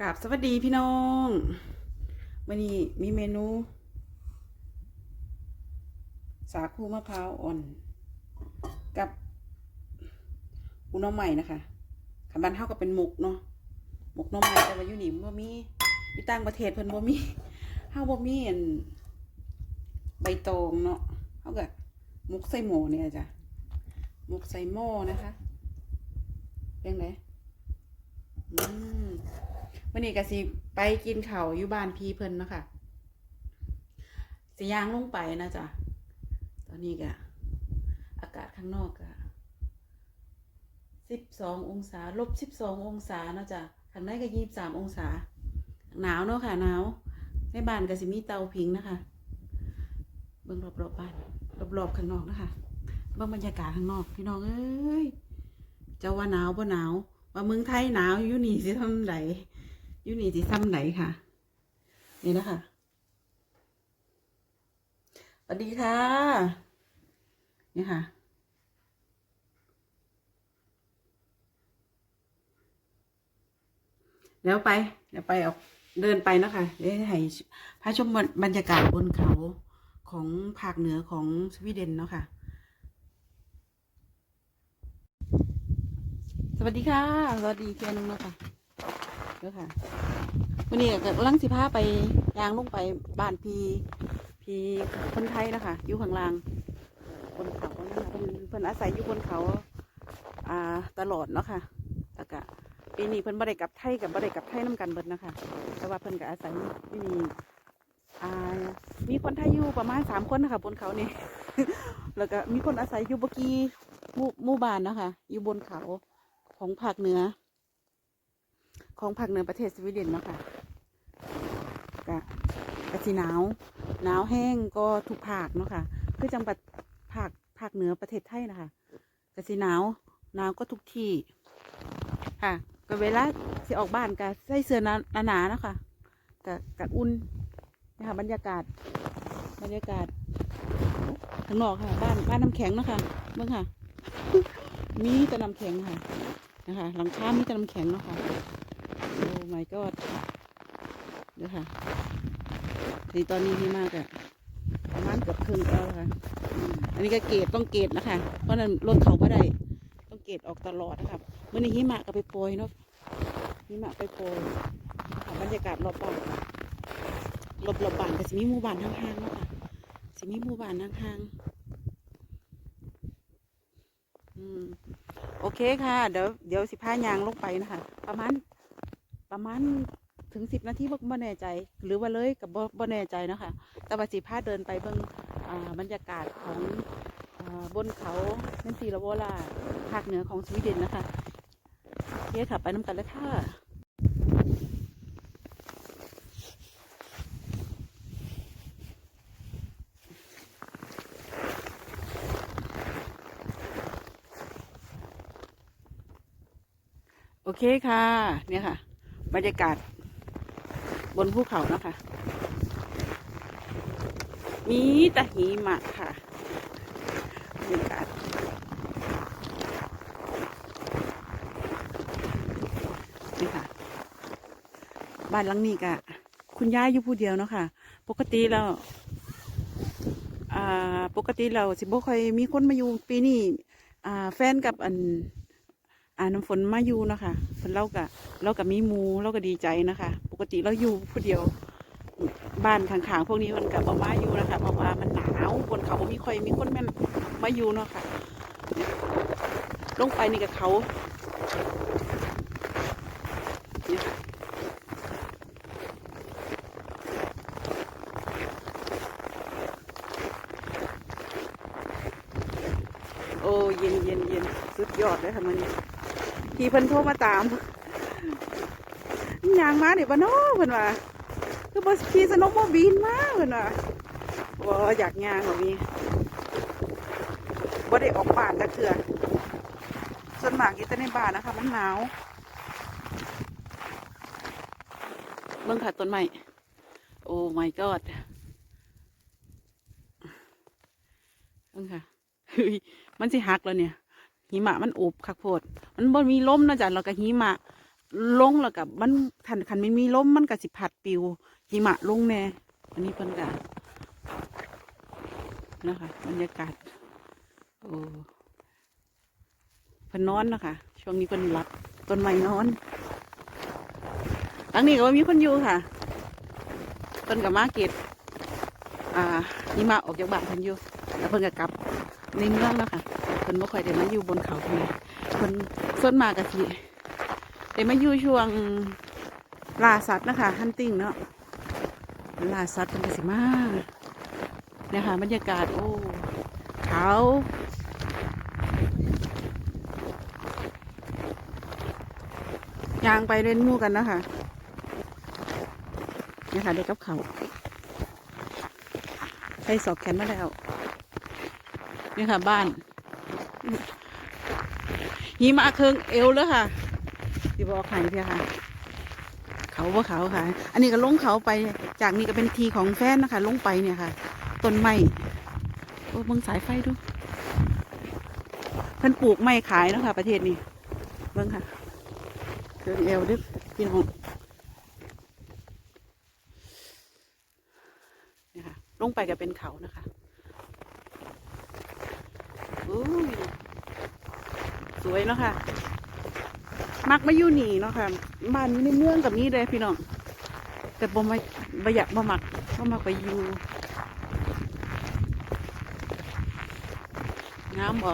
กราบสวัสดีพี่น้องวันนี้มีเมนู สาคูมะพร้าวอ่อน กับอุน้องใหม่นะคะขันบ้านเท่ากับเป็นหมกเนาะหมกน้องใหม่แต่ว่าอยู่นี่บ่มีอยู่ต่างประเทศเพิ่นบ่มีเฮาบ่มีอันใบตองเนาะเฮากับหมกใส่หม้อเนี่ยจ้ะหมกใส่หม้อนะคะเป็นไงอืม วันนี้ก็สิไปกินข้าอยู่บ้านพี่เพิ่นเนาะคะสิยางลงไปนะจ๊ะตอนนี้ก็อากาศข้างนอกก็สิบสององศาลบสิบสององศาเนาะจ๊ะข้างในก็ยี่สิบสามองศา หนาวเนาะค่ะหนาวในบ้านก็สิมีเตาผิงนะคะ เบิ่งรอบๆบ้านรอบๆข้างนอกนะคะเบิ่งบรรยากาศข้างนอกพี่น้องเอ้ยจ้าว่าหนาวบ่หนาวว่าเมืองไทยหนาวอยู่นี่สิทำไหนอ ยู่นี่สิทำไหนค่ะ นี่นะคะสวัสดีค่ะ นี่ค่ะเดี๋ยวไปเดี๋ยวไปออกเดินไปเนาะคะเดี๋ยวให้พาชมบรรยากาศบนเขาของภาคเหนือของสวีเดนเนาะค่ะ สวัสดีค่ะ สวัสดีเพียนึงเนาะค่ะ ด้อค่ะวันนี้ก็กำลังสิพาไปยางลงไปบ้านพีพีคนไทยนะคะอยู่ข้างล่างบนเขานั่นนะเพิ่นเพิ่นอาศัยอยู่บนเขาอ่าตลอดเนาะค่ะแล้วก็ปีนี้เพิ่นบ่ได้กลับไทยกับบ่ได้กลับไทยน้กันเบิดนะคะ แต่ว่าเพิ่นก็อาศัยที่นี่อ่ามีคนไทยอยู่ประมาณสามคนนะคะบนเขานี่แล้วก็มีคนอาศัยอยู่บกี้มู่มู่บ้านนะคะอยู่บนเขาของภาคเหนือ ของภาคเหนือประเทศสวีเดนเนาะค่ะกะกะสีหนาว หนาวแห้งก็ทุกภาคเนาะค่ะ คือจังหวัดภาคภาคเหนือประเทศไทยนะคะกะสีหนาวหนาวก็ทุกที่ค่ะก็เวลาสิออกบ้านกะใส่เสื้อหนาหนาเนาะค่ะกะกะอุ่นนะคะบรรยากาศบรรยากาศข้างนอกค่ะ บ้านบ้านน้ำแข็งเนาะค่ะเบิ่งค่ะ มีแต่น้ำแข็งค่ะนะคะ หลังคามีแต่น้ำแข็งเนาะค่ะ my god เดี๋ยค่ะทีตอนนี้มีมากอะประมาณเกือบครึ่งแล้วค่ะ อันนี้ก็เกตต้องเกตนะคะ เพราะนั้นรถเขาก็ได้ ต้องเกตออกตลอดนะครับเมื่อนี้หิมะก็ไปโปรยเนาะหิมะไปโปรยบรรยากาศรอบบ้านรอบรอบบ้านก็สิมีหมู่บ้านห่างๆเนาะค่ะสิมีหมู่บ้านห่างๆอืมโอเคค่ะ เดี๋ยวเดี๋ยวสิพายางลงไปนะคะ ประมาณ ประมาณถึงสิบนาทีบ่บแน่ใจ หรือว่าเลยกับบ่บแน่ใจนะคะแต่ว่าสิพาเดินไปเบิ่งอ่าบรรยากาศของอบนเขาเมนซีลาโวลาภาคเหนือของสวีเดนนะคะโอเคค่ะไปน้ำกันเลยค่ะโอเคค่ะ เนี่ยค่ะ บรรยากาศ บนภูเขานะคะ มีแต่หิมะค่ะบรรยากาศนี่ค่ะ บ้านหลังนี้กะคุณย่าอยู่ผู้เดียวเนาะค่ะ ปกติแล้วอ่าปกติเราสิบ่ค่อยมีคนมาอยู่ปีนี้แฟนกับอัน อ่าน้ำฝนมาอยู่เนาะคะเพิ่นเล่ากับเรากับมีมูเราก็ดีใจนะคะ ปกติเราอยู่ผู้เดียว บ้านข้างๆพวกนี้มันกับมาอยู่นะคะเพราะว่ามันหนาวบนเขาบ่มีค่อยมีคนแม่นมาอยู่เนาะค่ะเนี่ยลงไปนี่กับเขาโอ้เย็นเย็นเย็นสุดยอดเลยค่ะมัน พี่เพิ่นโทรมาตามยางมาเดี๋ยวบ้านนอเพิ่นว่าคือบสขี่สนว์โมบิลมาเพิ่นว่าบ่อยากยางหรอกนี่บ่ได้ออกบ้านจักเทื่อส่วนมากอยู่แต่ในบ้านนะคะ มันหนาวเบิ่งค่ะต้นไม้โอ้ my god เบิ่งค่ะเฮ้ยมันสิหักแล้วเนี่ย หิมะมันอุบคักโพดมันบ่มีลมนะจ๊ะแล้วก็หิมะลงแล้วกับมันคันคันไม่มีลมมันก็สิพัดปิวหิมะลงแน่อันนี้เพิ่นก็นะคะบรรยากาศโอ้เพิ่นนอนนะคะช่วงนี้เพิ่นรับต้นไม้นอนหลังนี้ก็ว่ามีคนอยู่ค่ะเพิ่นกับมาเก็ตอ่าหิมะออกจากบ้านเพิ่นอยู่แล้วเพิ่นก็กลับ ในเมืองแล้วค่ะเพิ่นบ่ค่อยได้มาอยู่บนเขาเท่าไหร่เพิ่นส่วนมากก็สิได้มาอยู่ช่วงล่าสัตว์นะคะฮันติงเนาะล่าสัตว์เป็นกสิมาเนี่ยค่ะบรรยากาศโอ้เขายางไปเล่นมู่กันนะคะเนี่ยค่ะเด็กกับเขาใส่สอบแขนมาแล้ว นี่ค่ะ บ้านหิมะเคืองเอวเลยค่ะที่บอกไข่เพียค่ะ เขาว่าเขาค่ะ อันนี้ก็ลงเขาไป จากนี้ก็เป็นทีของแฟนนะคะ ลงไปเนี่ยค่ะ ต้นไม้โอ้เบิ่งสายไฟดูเพิ่นปลูกไม้ขายนะคะประเทศนี้เบิ่งค่ะเครื่องเอวเดึกพี่น้องนี่ค่ะลงไปก็เป็นเขานะคะ สวยเนาะค่ะ มักมาอยู่นี่เนาะค่ะ บ้านอยู่ในเมืองกับนี้เลยพี่น้อง แต่บ่มาบ่อยากบ่มักบ่มักไปอยู่งามบ่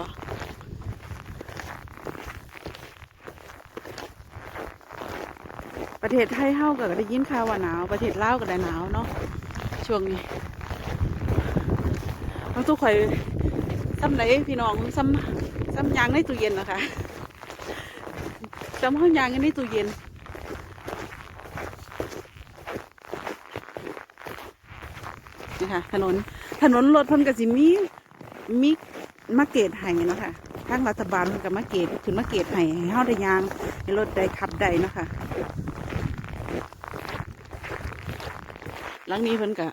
ประเทศไทยเฮาก็ได้ยินข่าวว่าหนาว ประเทศลาวก็ได้หนาวเนาะช่วงนี้เราทุกข่อย ซ้ำไหนพี่น้องซ้ำซ้ำยางในตู้เย็นนะคะจำห้องยางกันในตู้เย็นนี่ค่ะถนนถนนรถพนก็สิมีมีมาเกตให้เนาะค่ะทางรัฐบาลเพิ่นก็มาเกตขึ้นมาเกตให้ให้เฮาได้ยางให้รถได้ขับได้เนาะค่ะหลังนี้เพิ่นก็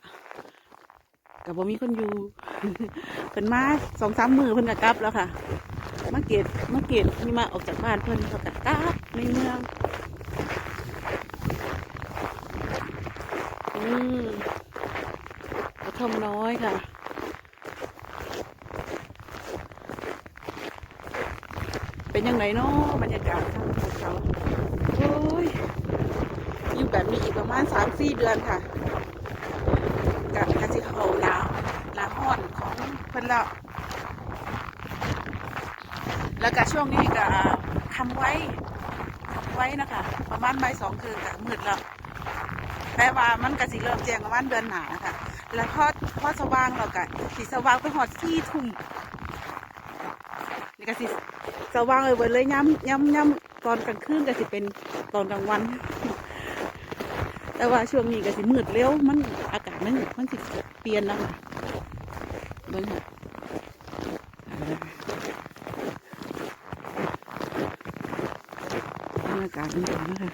ก็บ่มีคนอยู่ เพิ่นมาสองสามมือเพิ่นก็กลับแล้วค่ะมาเกตมาเกตนี่มาออกจากบ้านเพิ่นเขากักราบในเมืองอืมกระท่อมน้อยค่ะเป็นยังไงเนาะบรรยากาศทางเขาโอ้ยอยู่แบบนี้อีกประมาณสามสี่เดือนค่ะกับกสิเขาหนาวหนาวห้อนของเพิ่นแล้วแล้วก็ช่วงนี้ก็ทำไว้ทำไว้นะคะ ประมาณใบสองคืนกับมืดแล้วแปลว่ามันก็สิเริ่มแจ้งประมาณเดือนหนาค่ะ แล้วพอพอสว่างเราก็สิสว่างไปหอดสี่ทุ่มนี่ก็สิสว่างเลยเบิดเลยย้ำย้ำย้ำตอนกลางคืนก็สิเป็นตอนกลางวัน แต่ว่าช่วงนี้ก็สิมืดเร็วมันอากาศมันมันสิเปลี่ยนแล้วค่ะเบิ่งค่ะากาศมันดีนะคะ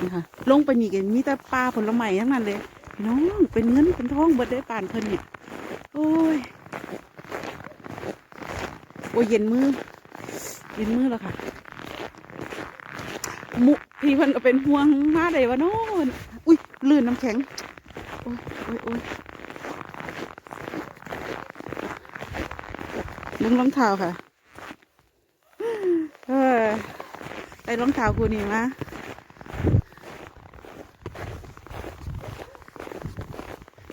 นี่ค่ะลงไปนี่ก็มีแต่ปลาผลไม้ทั้งนั้นเลยน้องเป็นเงินเป็นทองเบิดได้ป่านเพิ่นเนี่ยโอ้ยโอ้ยเย็นมือเย็นมือแล้วค่ะมุพี่เพิ่นก็เป็นห่วงมาได้วะโน่นอุ้ยลื่นน้ำแข็งโอ้ยโอ้ยโอ้ยดึงรองเท้าค่ะเออ ได้รองเท้าคู่นี้มา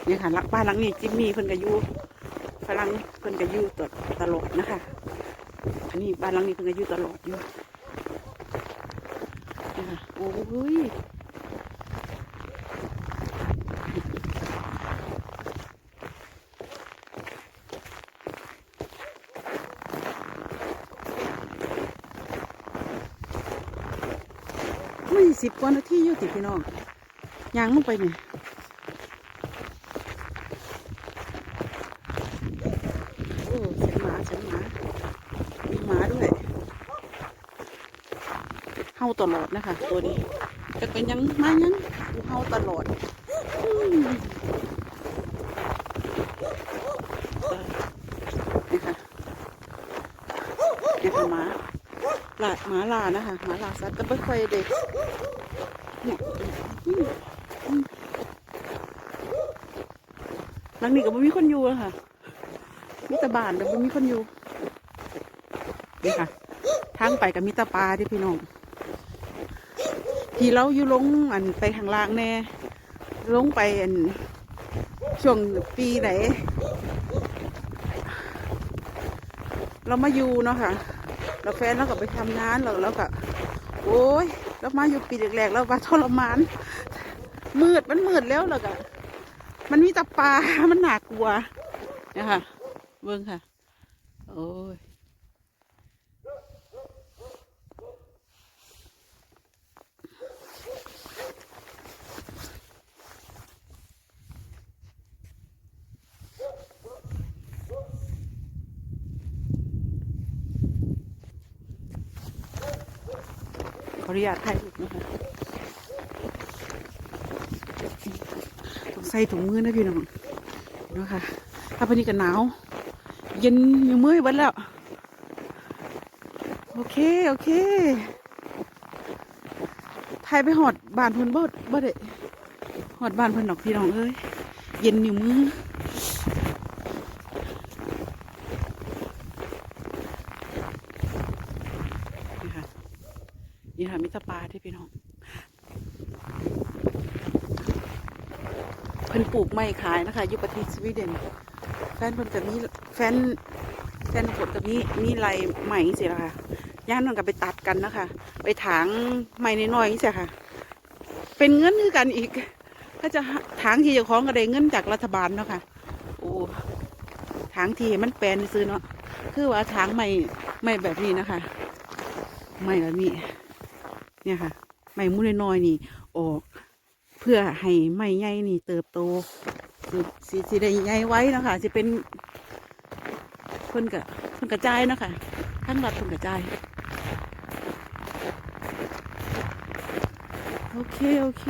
เนี่ยค่ะหลักบ้านหลังนี้จิมมี่เพิ่นกับยูฝรั่งเพิ่นก็อยู่ตลอดตลอดนะคะ อันนี้บ้านหลังนี้เพิ่นกับยูตลอดอยู่นะคะโอ้ย สิบกว่านาทีอยู่ติพี่น้องยางลงไปเนี่ยโอ้เสียงหมาเสียงหมามีหมาด้วยเฮาตลอดนะคะ ตัวนี้จะเป็นยังมายังเฮาตลอดนี่ค่ะนี่ค่ะหมาลาหมาลานะคะหมาลาสัตว์ก็ไม่ค่อยเด็ก หลังนี้ก็ไม่มีคนอยู่อะค่ะมีแต่บ้านแต่ไม่มีคนอยู่นี่ค่ะทางไปกับมิตรปลาที่พี่น้องที่เราอยู่ลงอันไปข้างล่างแน่ลงไปอันช่วงปีไหนเรามาอยู่เนาะค่ะเราแฟนเราก็ไปทำงานเราแล้วก็โอ้ย เรามาอยู่ปีแรกๆเราว่าทรมาน มืดมันมืดแล้วแล้วก็มันมีแต่ปลา มันหนากลัวเนี่ยค่ะเบิ้งค่ะ โอ้ย ขออนุญาตถ่ายรูปนะคะต้องใส่ถุงมือนะพี่น้องเนาะคะถ้าพอดีกันหนาว เย็นยังเมื่อวันแล้ว โอเค โอเคถ่ายไปหอดบานเพิ่นบ่บ่ได้หอดบานเพิ่นดอกพี่น้องเอ้ยเย็นนิ้วมือ นี่ค่ะ นี่ค่ะมิตรปลาที่พี่น้อง เพิ่น ปลูกไม้ขายนะคะอยู่ประเทศสวีเดน แฟนเพิ่นกับนี้แฟนแฟนผลกับนี้มีไรใหม่สิละค่ะย่านมันก็ไปตัดกันนะคะ ไปถางไม้น้อยๆนี่สิค่ะ เป็นเงินคือกันอีกก็จะถางที่เจ้องก็ไดเงินจากรัฐบาลเนาะค่ะโอ้ถางที่มันแปลนซื้อเนาะคือว่าถางไม้ไม้แบบนี้นะคะไม้แบบนี้เนี่ยค่ะไม้มุ้นน้อยๆนี่ออก พื่อให้ไม้ใหญ่นี่เติบโตสิสิสิได้ใหญ่ไว้นะคะจะเป็นเพิ่นกะเพิ่นกระจายนะค่ะทั้งรัฐเพิ่นกระจายโอเค โอเค